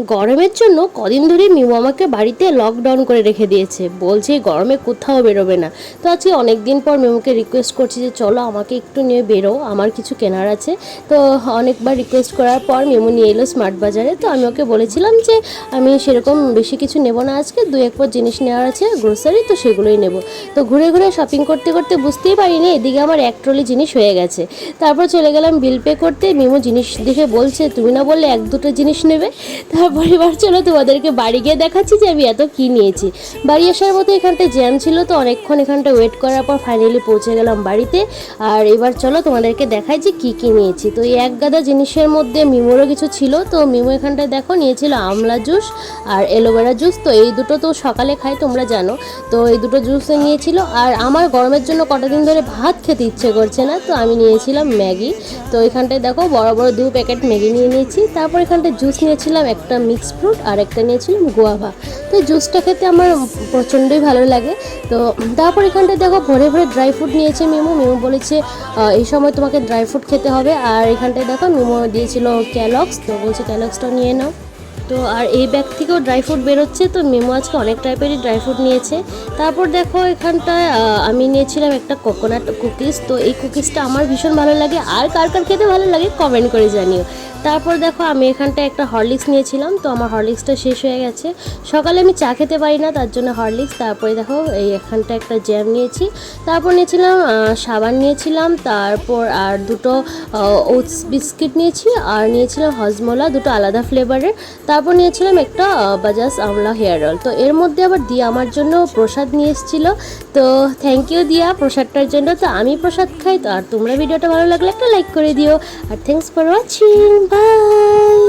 গরমের জন্য কদিন ধরে মিমু আমাকে বাড়িতে লকডাউন করে রেখে দিয়েছে। বলছে, গরমে কোথাও বেরোবে না। তো আজকে অনেক দিন পর মিমুকে রিকোয়েস্ট করছি যে, চলো আমাকে একটু নিয়ে বেরো আমার কিছু কেনার আছে। তো অনেকবার রিকোয়েস্ট করার পর মিমু নিয়ে এলো স্মার্ট বাজারে। তো আমি ওকে বলেছিলাম যে, আমি সেরকম বেশি কিছু নেব না আজকে, দু এক পর জিনিস নেওয়ার আছে গ্রোসারি তো সেগুলোই নেব। তো ঘুরে ঘুরে শপিং করতে করতে বুঝতেই পারিনি, এদিকে আমার এক ট্রলি জিনিস হয়ে গেছে। তারপর চলে গেলাম বিল পে করতে, মিমু জিনিস দেখে বলছে, তুমি না বললে এক দুটো জিনিস নেবে? তারপর এবার চলো তোমাদেরকে বাড়ি গিয়ে দেখাচ্ছি যে আমি এত কি নিয়েছি। বাড়ি আসার মতো এখানটায় জ্যাম ছিল তো অনেকক্ষণ এখানটা ওয়েট করার পর ফাইনালি পৌঁছে গেলাম বাড়িতে। আর এবার চলো তোমাদেরকে দেখাই যে কী কী নিয়েছি। তো এই এক গাদা জিনিসের মধ্যে মিমোরও কিছু ছিল, তো মিমো এখানটায় দেখো নিয়েছিল আমলা জুস আর এলোভেরা জুস। তো এই দুটো তো সকালে খাই, তোমরা জানো। তো এই দুটো জুস নিয়েছিল। আর আমার গরমের জন্য কটা দিন ধরে ভাত খেতে ইচ্ছে করছে না, তো আমি নিয়েছিলাম ম্যাগি। তো এখানটায় দেখো বড় বড় দু প্যাকেট ম্যাগি নিয়ে নিয়েছি। তারপর এখানটায় জুস নিয়েছিলাম একটা মিক্স ফ্রুট আর একটা নিয়েছিলাম গোয়াভা তো জুসটা খেতে আমার প্রচণ্ডই ভালো লাগে। তো তারপর এখানটায় দেখো ভরে ভরে ড্রাই ফ্রুট নিয়েছে মিমু। মিমু বলেছে এই সময় তোমাকে ড্রাই ফ্রুট খেতে হবে। আর এখানটায় দেখো মিমু দিয়েছিল ক্যালক্স তো বলছে ক্যালক্সটা নিয়ে নাও। তো আর এই ব্যাগ থেকেও ড্রাই ফ্রুট বেরোচ্ছে। তো মেমো আজকে অনেক টাইপেরই ড্রাই ফ্রুট নিয়েছে। তারপর দেখো এখানটায় আমি নিয়েছিলাম একটা কোকোনাট কুকিজ তো এই কুকিজটা আমার ভীষণ ভালো লাগে। আর কার কার খেতে ভালো লাগে কমেন্ট করে জানিও। তারপর দেখো আমি এখানটায় একটা হরলিক্স নিয়েছিলাম, তো আমার হরলিক্সটা শেষ হয়ে গেছে। সকালে আমি চা খেতে পারি না, তার জন্য হরলিক্স। তারপরে দেখো এই এখানটা একটা জ্যাম নিয়েছি। তারপর নিয়েছিলাম সাবান নিয়েছিলাম, তারপর আর দুটো ওটস বিস্কিট নিয়েছি, আর নিয়েছিলাম হজমোলা, দুটো আলাদা ফ্লেভারের। তারপর নিয়েছিলাম একটা বাজাজ আমলা হেয়ার অয়েল। তো এর মধ্যে আবার দিয়া আমার জন্য প্রসাদ নিয়ে এসেছিল। তো থ্যাংক ইউ দিয়া প্রসাদটার জন্য। তো আমি প্রসাদ খাই, তো আর তোমরা ভিডিওটা ভালো লাগলে একটা লাইক করে দিও। আর থ্যাংকস ফর ওয়াচিং Bye.